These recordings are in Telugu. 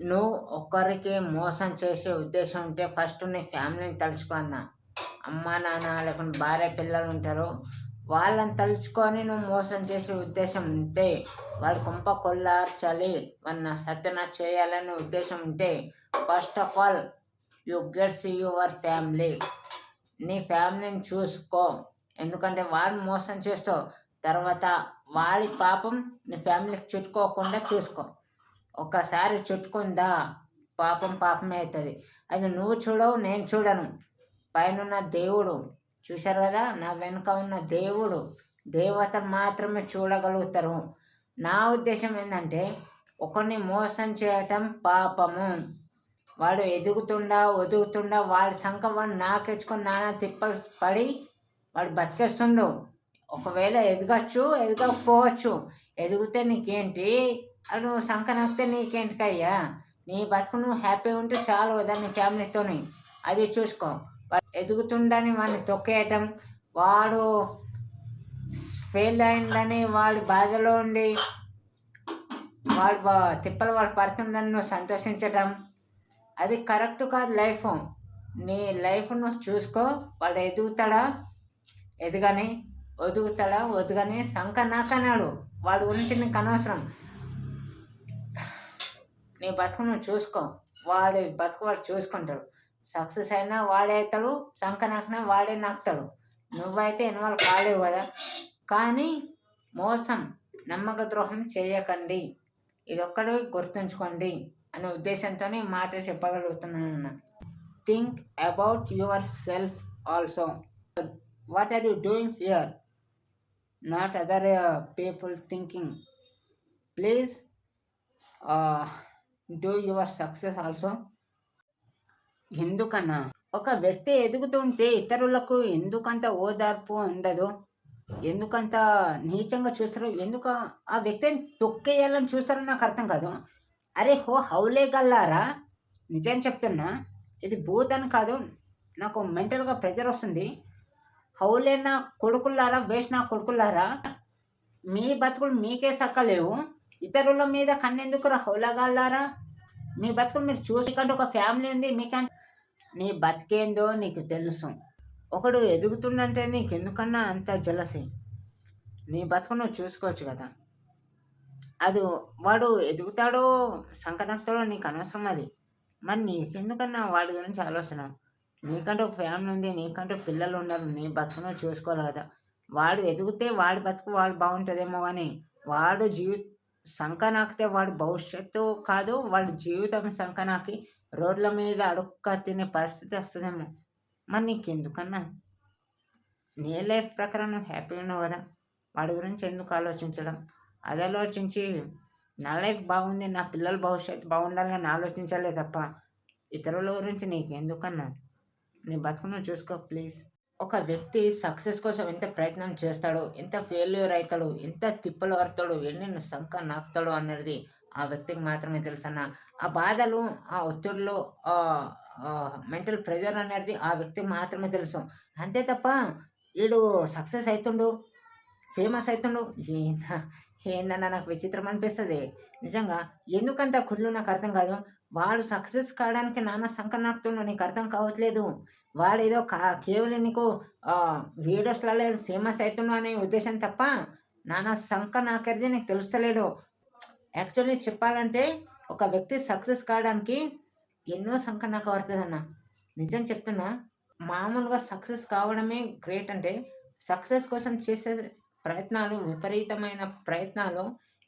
నువ్వు ఒక్కరికి మోసం చేసే ఉద్దేశం ఉంటే ఫస్ట్ నీ ఫ్యామిలీని తలుచుకో అన్న. అమ్మ నాన్న లేకుంటే భార్య పిల్లలు ఉంటారు. వాళ్ళని తలుచుకొని నువ్వు మోసం చేసే ఉద్దేశం ఉంటే వాళ్ళ కుంప కొల్లార్చాలి వాళ్ళ సత్యన చేయాలనే ఉద్దేశం ఉంటే first of all you gets your family నీ ఫ్యామిలీని చూసుకో. ఎందుకంటే వాళ్ళని మోసం చేస్తావు. తర్వాత వాళ్ళ పాపం నీ ఫ్యామిలీకి చుట్టుకోకుండా చూసుకో. ఒక్కసారి చుట్టుకుందా? పాపం పాపమే అవుతుంది. అది నువ్వు చూడవు నేను చూడను. పైన దేవుడు చూశారు కదా? నా వెనుక ఉన్న దేవుడు దేవత మాత్రమే చూడగలుగుతారు. నా ఉద్దేశం ఏంటంటే ఒకరిని మోసం చేయటం పాపము. వాడు ఎదుగుతుండా ఒదుగుతుండా వాడి సంఖ వాడు నాకెచ్చుకొని నానా తిప్పలు పడి వాడు బతికేస్తుండు. ఒకవేళ ఎదగచ్చు ఎదగకపోవచ్చు. ఎదిగితే నీకేంటి? నువ్వు సంఖ నీకేంటికయ్యా? నీ బతుకు నువ్వు హ్యాపీగా ఉంటే చాలు దాన్ని ఫ్యామిలీతోని. అది చూసుకో. ఎదుగుతుండని వాడిని తొక్కేయటం వాడు ఫెయిల్ అయిందని వాడి బాధలో ఉండి వాడు బా- తిప్పలు వాడు పడుతుండని నువ్వు సంతోషించటం. అది కరెక్ట్ కాదు లైఫ్. నీ లైఫ్ నువ్వు చూసుకో. వాడు ఎదుగుతాడా? ఎదగని ఒదుగుతాడా? ఒదుగని సంక నాకన్నాడు వాడి గురించి నీకు అనవసరం. నీ బతుకు నువ్వు చూసుకో. వాడి బతుకు వాడు చూసుకుంటాడు. సక్సెస్ అయినా వాడే అవుతాడు సంక నాకినా వాడే నాకుతాడు. నువ్వైతే ఇన్వాల్వ్ కాలేవు కదా. కానీ మోసం నమ్మక ద్రోహం చేయకండి. ఇది ఒక్కడే గుర్తుంచుకోండి అనే ఉద్దేశంతో మాట చెప్పగలుగుతున్నాను think about yourself also. What are you doing here? Not other people thinking. Please do your success also ఎందుకన్నా? ఒక వ్యక్తి ఎదుగుతుంటే ఇతరులకు ఎందుకంత ఓదార్పు ఉండదు? ఎందుకంత నీచంగా చూస్తారు? ఎందుకు ఆ వ్యక్తిని తొక్కేయాలని చూస్తారో నాకు అర్థం కాదు. అరే హో హౌలే గల్లారా? నిజం చెప్తున్నా ఇది భూత్ అని కాదు. నాకు మెంటల్గా ప్రెజర్ వస్తుంది. హౌలే నా కొడుకుల్లారా? వేస్ట్ నా కొడుకులారా మీ బతుకులు మీకే సక్కలేవు. ఇతరుల మీద కన్నెందుకు హౌలగాలారా మీ బతుకులు మీరు చూసికంటే ఒక ఫ్యామిలీ ఉంది మీకంటే నీ బతికేందో నీకు తెలుసు. ఒకడు ఎదుగుతుండంటే నీకు ఎందుకన్నా అంత జలసి. నీ బతుకు నువ్వు చూసుకోవచ్చు కదా. అది వాడు ఎదుగుతాడో సంకనక్తాడో నీకు అనవసరం అది. మరి నీకెందుకన్నా వాడి గురించి ఆలోచన? నీకంటే ఒక ఫ్యామిలీ ఉంది నీకంటే పిల్లలు ఉన్నారు నీ బతుకును చూసుకోవాలి కదా వాడు ఎదిగితే వాడి బతుకు వాడు బాగుంటుందేమో కానీ వాడు జీవి శంఖ నాకితే వాడి భవిష్యత్తు కాదు వాడి జీవితం సంక నాకి రోడ్ల మీద అడుక్క తినే పరిస్థితి వస్తుందేమో. మరి నీకెందుకన్నా? నీ లైఫ్ ప్రకారం నువ్వు హ్యాపీగా ఉన్నావు కదా. వాడి గురించి ఎందుకు ఆలోచించడం? అది ఆలోచించి నా లైఫ్ బాగుంది నా పిల్లల భవిష్యత్తు బాగుండాలని ఆలోచించాలే తప్ప ఇతరుల గురించి నీకు ఎందుకన్నా నీ బతుకు నువ్వు చూసుకో ప్లీజ్. ఒక వ్యక్తి సక్సెస్ కోసం ఎంత ప్రయత్నం చేస్తాడో ఎంత ఫెయిల్యూర్ అవుతాడు ఎంత తిప్పలు పడతాడు ఎన్ని సంక నాకుతాడు అనేది ఆ వ్యక్తికి మాత్రమే తెలుసన్న. ఆ బాధలు ఆ ఒత్తిడిలో మెంటల్ ప్రెజర్ అనేది ఆ వ్యక్తికి మాత్రమే తెలుసు. అంతే తప్ప వీడు సక్సెస్ అవుతుండు ఫేమస్ అవుతుండు ఏందన్న నాకు విచిత్రం అనిపిస్తుంది. నిజంగా ఎందుకంత కుళ్ళు నాకు అర్థం కాదు. వాడు సక్సెస్ కావడానికి నానా సంక నీకు అర్థం కావట్లేదు. వాడు ఏదో కా కేవలం నీకు వీడియోస్లలో ఫేమస్ అవుతున్నావు అనే ఉద్దేశం తప్ప నానా సంక నాకరిది నీకు తెలుస్తలేడు యాక్చువల్లీ చెప్పాలంటే ఒక వ్యక్తి సక్సెస్ కావడానికి ఎన్నో సంక నాకు పడుతుందన్న నిజం చెప్తున్నా మామూలుగా సక్సెస్ కావడమే గ్రేట్ అంటే సక్సెస్ కోసం చేసే ప్రయత్నాలు విపరీతమైన ప్రయత్నాలు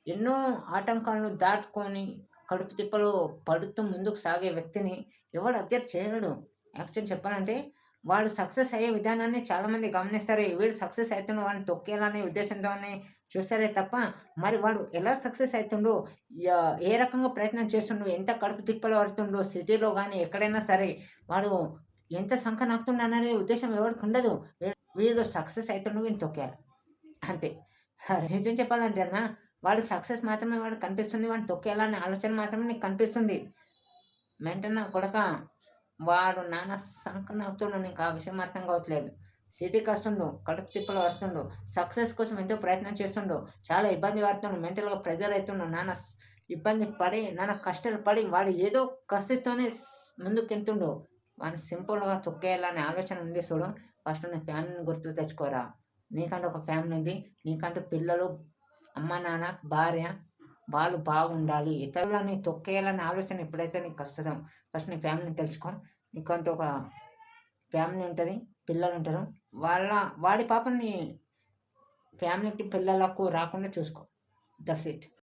ఎన్నో ఆటంకాలను దాటుకొని కడుపు తిప్పలు పడుతూ ముందుకు సాగే వ్యక్తిని ఎవడు అబ్జర్వ్ చేయలేడు. యాక్చువల్ చెప్పాలంటే వాడు సక్సెస్ అయ్యే విధానాన్ని చాలామంది గమనిస్తారు. వీడు సక్సెస్ అవుతుండో వాడిని తొక్కేయాలనే ఉద్దేశంతోనే చూస్తారే తప్ప మరి వాడు ఎలా సక్సెస్ అవుతుండో ఏ రకంగా ప్రయత్నం చేస్తుండో ఎంత కడుపు తిప్పలు పడుతుండో సిటీలో కానీ ఎక్కడైనా సరే వాడు ఎంత సంఖ నాకుతుండ అనేది ఉద్దేశం ఎవరికి ఉండదు. వీళ్ళు సక్సెస్ అవుతుండో వీడిని తొక్కేయాలి. అంతే. నిజం చెప్పాలంటే అన్న వాడు సక్సెస్ మాత్రమే వాడు కనిపిస్తుంది వాడిని తొక్కేయాలనే ఆలోచన మాత్రమే నీకు కనిపిస్తుంది. మెంటన కొడక వాడు నాన్న సంకన అవుతుండు నీకు ఆ విషయం అర్థం కావట్లేదు. సిటీకి వస్తుండు కడుపు తిప్పలు వస్తుండు సక్సెస్ కోసం ఎంతో ప్రయత్నం చేస్తుండు చాలా ఇబ్బంది పడుతుండు మెంటల్గా ప్రెజర్ అవుతుండు నాన్న ఇబ్బంది పడి నాన్న కష్టాలు పడి వాడు ఏదో కసితోనే ముందుకెళ్తుండో. వాడిని సింపుల్గా తొక్కేయాలనే ఆలోచన ఉంది చూడు. ఫస్ట్ నీ ఫ్యామిలీని గుర్తు తెచ్చుకోరా. నీకంటూ ఒక ఫ్యామిలీ ఉంది. నీకంటూ పిల్లలు అమ్మ నాన్న భార్య వాళ్ళు బాగుండాలి. ఇతరులని తొక్కేయాలనే ఆలోచన ఎప్పుడైతే నీకు వస్తుందో ఫస్ట్ నీ ఫ్యామిలీని తెలుసుకో. నీకంటూ ఒక ఫ్యామిలీ ఉంటుంది పిల్లలు ఉంటారు. వాళ్ళ వాడి పాపని ఫ్యామిలీకి పిల్లలకు రాకుండా చూసుకో. That's it